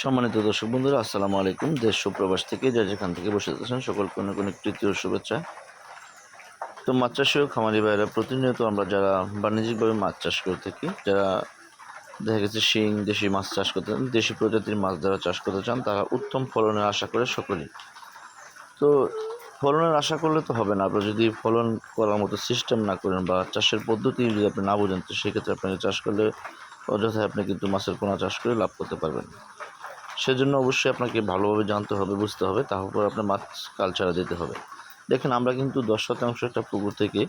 সম্মানিত দর্শক বন্ধুরা, আসসালামু আলাইকুম। দেশ ও প্রবাস থেকে যা যেখান থেকে বসে আছেন সকল কোনো কোনো তৃতীয় শুভেচ্ছা। তো মাছ চাষী ও খামারি ভাইরা, প্রতিনিয়ত আমরা যারা বাণিজ্যিকভাবে মাছ চাষ করে থাকি, যারা দেখা গেছে শিং, দেশি মাছ চাষ করতে চান, দেশি প্রজাতির মাছ যারা চাষ করতে চান, তারা উত্তম ফলনের আশা করে সকলেই। তো ফলনের আশা করলে তো হবে না। আপনারা যদি ফলন করার মতো সিস্টেম না করেন বা চাষের পদ্ধতি যদি আপনি না বোঝেন, তো সেক্ষেত্রে আপনাকে চাষ করলে অযথায় আপনি কিন্তু মাছের পোনা চাষ করে লাভ করতে পারবেন না। সেজন্য অবশ্যই আপনাকে ভালোভাবে জানতে হবে, বুঝতে হবে, তারপর আপনার মাছ কালচারে দিতে হবে। দেখেন, আমরা কিন্তু দশ শতাংশ একটা পুকুর থেকে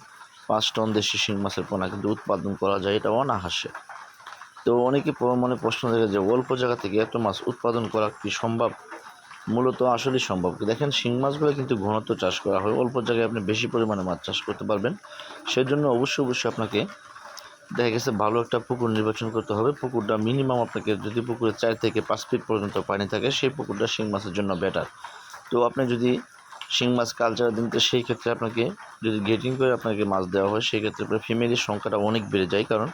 পাঁচ টন দেশি শিং মাছের পোনা কিন্তু উৎপাদন করা যায়, এটা অনাহাসে তো অনেকে মনে প্রশ্ন থাকে যে অল্প জায়গা থেকে একটা মাছ উৎপাদন করা কি সম্ভব? মূলত আসলেই সম্ভব। দেখেন, শিং মাছগুলো কিন্তু ঘনত্ব চাষ করা হয়, অল্প জায়গায় আপনি বেশি পরিমাণে মাছ চাষ করতে পারবেন। সেজন্য অবশ্যই অবশ্যই আপনাকে দেখা গেছে ভালো একটা পুকুর নির্বাচন করতে হবে। পুকুরটা মিনিমাম আপনাকে যদি পুকুরে চার থেকে পাঁচ ফিট পর্যন্ত পানি থাকে, সেই পুকুরটা শিং মাছের জন্য বেটার তো আপনি যদি শিং মাছ কালচার দিন, তো সেই ক্ষেত্রে আপনাকে যদি গেটিং করে আপনাকে মাছ দেওয়া হয়, সেই ক্ষেত্রে আপনার ফিমেলের সংখ্যাটা অনেক বেড়ে যায়। কারণ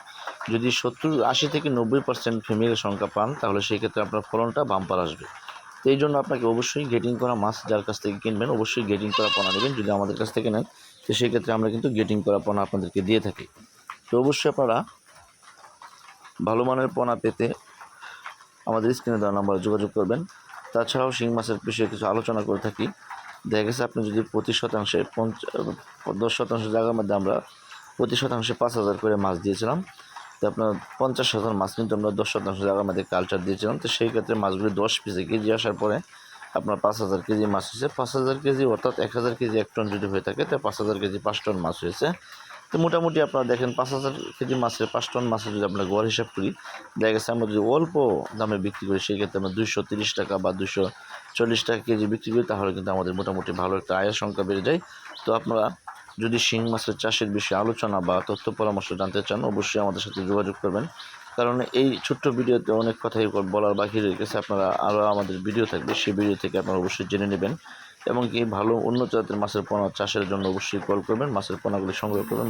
যদি সত্তর, আশি থেকে নব্বই পার্সেন্ট ফিমেলের সংখ্যা পান, তাহলে সেই ক্ষেত্রে আপনার ফলনটা বাম্পার আসবে। তো এই জন্য আপনাকে অবশ্যই গেটিং করা মাছ যার কাছ থেকে কিনবেন, অবশ্যই গেটিং করা পোনা নেবেন। যদি আমাদের কাছ থেকে নেন, তো সেই ক্ষেত্রে আমরা কিন্তু গেটিং করা পোনা আপনাদেরকে দিয়ে থাকি। তো ভালো মানের পোনা পেতে আমাদের স্ক্রিনে দেওয়া নাম্বারে যোগাযোগ করবেন। তাছাড়াও শিং মাছের বিষয়ে কিছু আলোচনা করে থাকি। দেখা গেছে আপনি যদি প্রতি শতাংশে পঞ্চ দশ শতাংশ জায়গার মধ্যে আমরা প্রতি শতাংশে পাঁচ হাজার করে মাছ দিয়েছিলাম, তো আপনার পঞ্চাশ হাজার মাছ কিন্তু আমরা দশ শতাংশ জায়গার মধ্যে কালচার দিয়েছিলাম। তো সেই ক্ষেত্রে মাছগুলি দশ পিসে কেজি আসার পরে আপনার পাঁচ হাজার কেজি মাছ হয়েছে। পাঁচ হাজার কেজি অর্থাৎ এক হাজার কেজি এক টন যদি হয়ে থাকে, তো পাঁচ হাজার কেজি পাঁচ টন মাছ হয়েছে। তো মোটামুটি আপনারা দেখেন পাঁচ হাজার কেজি মাছের, পাঁচ টন মাছের যদি আমরা গড় হিসাব করি, দেখা গেছে আমরা যদি অল্প দামে বিক্রি করি, সেই ক্ষেত্রে আমরা দুইশো তিরিশ টাকা বা দুশো চল্লিশ টাকা কেজি বিক্রি করি, তাহলে কিন্তু আমাদের মোটামুটি ভালো একটা আয়ের সংখ্যা বেড়ে যায়। তো আপনারা যদি শিং মাছের চাষের বিষয়ে আলোচনা বা তথ্য পরামর্শ জানতে চান, অবশ্যই আমাদের সাথে যোগাযোগ করবেন। কারণ এই ছোট্ট ভিডিওতে অনেক কথাই বলার বাকি রয়ে গেছে, আপনারা আরও আমাদের ভিডিও থাকবে, সেই ভিডিও থেকে আপনারা অবশ্যই জেনে নেবেন। এবং কি ভালো অন্য জাতের মাছের পোনা চাষের জন্য অবশ্যই কল করবেন, মাছের পোনাগুলি সংগ্রহ করবেন।